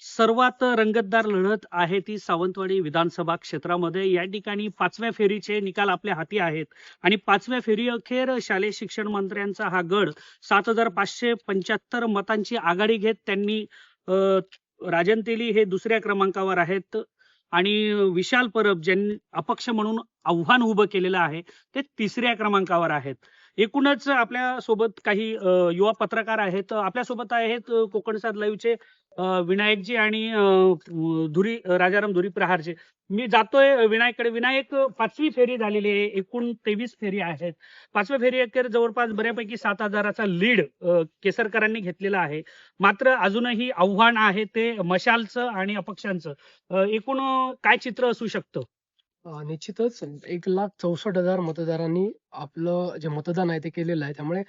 सर्वात रंगतदार लढत आहे ती सावंतवाडी विधानसभा क्षेत्रामध्ये. या ठिकाणी पाचव्या फेरीचे निकाल आपल्या हाती आहेत आणि पाचव्या फेरी अखेर शालेय शिक्षण मंत्र्यांचा हा गड सात हजार पाचशे पंच्याहत्तर मतांची आघाडी घेत त्यांनी राजन तेली हे दुसऱ्या क्रमांकावर आहेत. आणि विशाल परब ज्यांनी अपक्ष म्हणून आव्हान उभं केलेलं आहे ते तिसऱ्या क्रमांकावर आहेत. एकूणच आपल्यासोबत काही युवा पत्रकार आहेत. आपल्यासोबत आहेत कोकण साथ लाईव्हचे विनायकजी आणि धुरी राजाराम धुरी प्रहारचे मी जातोय विनायककडे. विनायक पाचवी फेरी झालेली आहे. एकूण तेवीस फेरी आहेत. पाचव्या फेरी अखेर जवळपास बऱ्यापैकी सात हजाराचा लीड केसरकरांनी घेतलेला आहे. मात्र अजूनही आव्हान आहे ते मशालचं आणि अपक्षांचं. एकूण काय चित्र असू शकतं? निश्चितच. एक लाख चौसष्ट हजार मतदारांनी आपलं जे मतदान आहे ते केलेलं आहे. त्यामुळे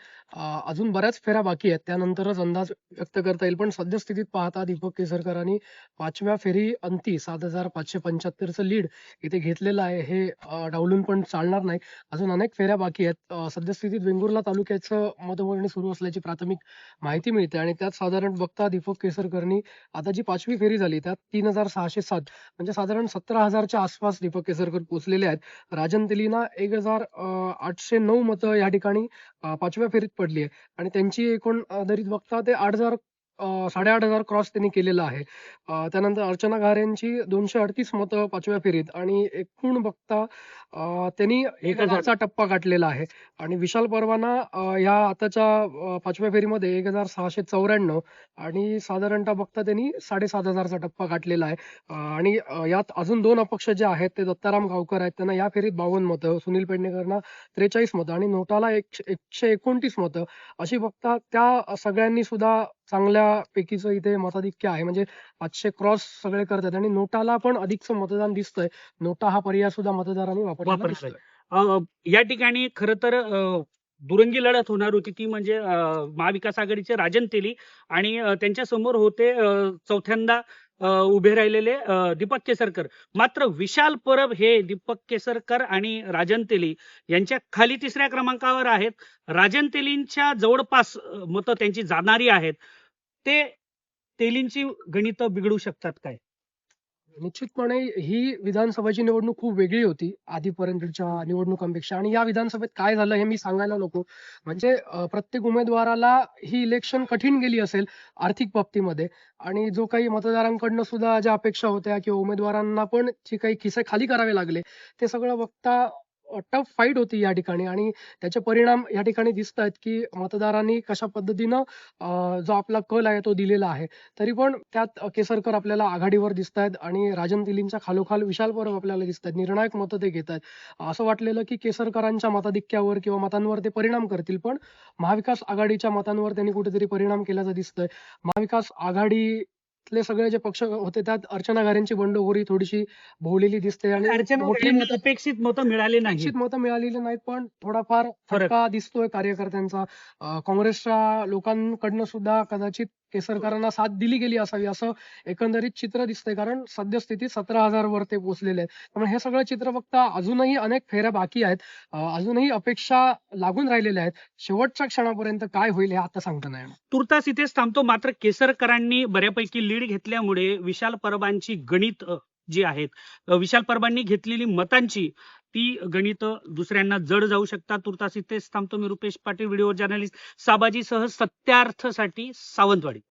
अजून बऱ्याच फेऱ्या बाकी आहेत. त्यानंतरच अंदाज व्यक्त करता येईल. पण सद्यस्थितीत पाहता दीपक केसरकरांनी पाचव्या फेरी अंती सात हजार पाचशे पंच्याहत्तरचं लीड इथे घेतलेलं आहे. हे डावलून पण चालणार नाही. अजून अनेक फेऱ्या बाकी आहेत. सद्यस्थितीत वेंगुर्ला तालुक्याचं मतमोजणी सुरू असल्याची प्राथमिक माहिती मिळते. आणि त्यात साधारण बघता दीपक केसरकरनी आता जी पाचवी फेरी झाली त्यात तीन हजार सहाशे सात म्हणजे साधारण सतरा हजारच्या आसपास दीपक केसरकर पोहोचलेले आहेत. राजन तेलीना एक हजार आठशे नऊ मतं या ठिकाणी पाचव्या फेरीत पडली आहे. आणि त्यांची एकूण आधारित दरीत बघता ते आठ हजार साडेआठ हजार क्रॉस त्यांनी केलेला आहे. त्यानंतर अर्चना घार यांची दोनशे अडतीस मतं पाचव्या फेरीत आणि एकूण बघता त्यांनी एक हजार. हजारचा टप्पा गाठलेला आहे. आणि विशाल परवाना या आताच्या पाचव्या फेरीमध्ये एक हजार सहाशे चौऱ्याण्णव आणि साधारणतः बघता त्यांनी साडेसात हजारचा टप्पा गाठलेला आहे. आणि यात अजून दोन अपक्ष जे आहेत ते दत्ताराम गावकर आहेत. त्यांना या फेरीत बावन्न मतं सुनील पेडणेकरांना त्रेचाळीस मतं आणि नोटाला एकशे एकोणतीस मतं अशी बघता त्या सगळ्यांनी सुद्धा चांगल्यापैकीचं इथे मताधिक्य आहे. म्हणजे पाचशे क्रॉस सगळे करतात आणि नोटाला पण अधिकचं मतदान दिसतंय. नोटा हा पर्याय सुद्धा मतदारांनी अ, या ठिकाणी खर तर दुरंगी लढत होणार होती ती म्हणजे महाविकास आघाडीचे राजन तेली आणि त्यांच्यासमोर होते चौथ्यांदा उभे राहिलेले दीपक केसरकर. मात्र विशाल परब हे दीपक केसरकर आणि राजन तेली यांच्या खाली तिसऱ्या क्रमांकावर आहेत. राजन तेलींच्या जवळपास मतं त्यांची जाणारी आहेत. ते तेलींची गणित बिघडू शकतात काय? निश्चितपणे ही विधानसभाची निवडणूक खूप वेगळी होती आधीपर्यंतच्या निवडणुकांपेक्षा. आणि या विधानसभेत काय झालं हे मी सांगायला नको. म्हणजे प्रत्येक उमेदवाराला ही इलेक्शन कठीण गेली असेल आर्थिक बाबतीमध्ये. आणि जो काही मतदारांकडनं सुद्धा ज्या अपेक्षा होत्या किंवा उमेदवारांना पण जे काही खिसे खाली करावे लागले ते सगळं बघता टफ फाईट होती या ठिकाणी. आणि त्याचे परिणाम या ठिकाणी दिसत आहेत की मतदारांनी कशा पद्धतीनं जो आपला कल आहे तो दिलेला आहे. तरी पण त्यात केसरकर आपल्याला आघाडीवर दिसत आहेत आणि राजन तिलींच्या खालोखाल विशाल परब आपल्याला दिसत आहेत निर्णायक मतं ते घेत आहेत असं वाटलेलं की केसरकरांच्या मताधिक्यावर किंवा मतांवर ते परिणाम करतील पण महाविकास आघाडीच्या मतांवर त्यांनी कुठेतरी परिणाम केल्याचं दिसतंय. महाविकास आघाडी आघाडीतले सगळे जे पक्ष होते त्यात अर्चना गारेंची बंडखोरी थोडीशी भोवलेली दिसते आणि मोठी अपेक्षित मतं मिळाली नाही निश्चित मतं मिळालेली नाहीत पण थोडाफार फरक. दिसतोय कार्यकर्त्यांचा काँग्रेसच्या लोकांकडनं सुद्धा कदाचित केसरकरांना साथ दिली गेली असावी असं एकंदरीत चित्र दिसतंय. कारण सद्यस्थितीत सतरा हजार वर ते पोहोचलेले आहेत. त्यामुळे हे सगळं चित्र बघता अजूनही अनेक फेऱ्या बाकी आहेत. अजूनही अपेक्षा लागून राहिलेल्या आहेत. शेवटच्या क्षणापर्यंत काय होईल हे आता सांगता नाही. तुर्तास इथेच थांबतो. मात्र केसरकरांनी बऱ्यापैकी लीड घेतल्यामुळे विशाल परबांची गणित जी आहेत विशाल परबांनी घेतलेली मतांची ती गणित दुसऱ्यांना जड जाऊ शकतात. तुर्तास इथेच थांबतो मी रुपेश पाटील व्हिडिओ जर्नलिस्ट साबाजीसह सत्यार्थसाठी सावंतवाडी.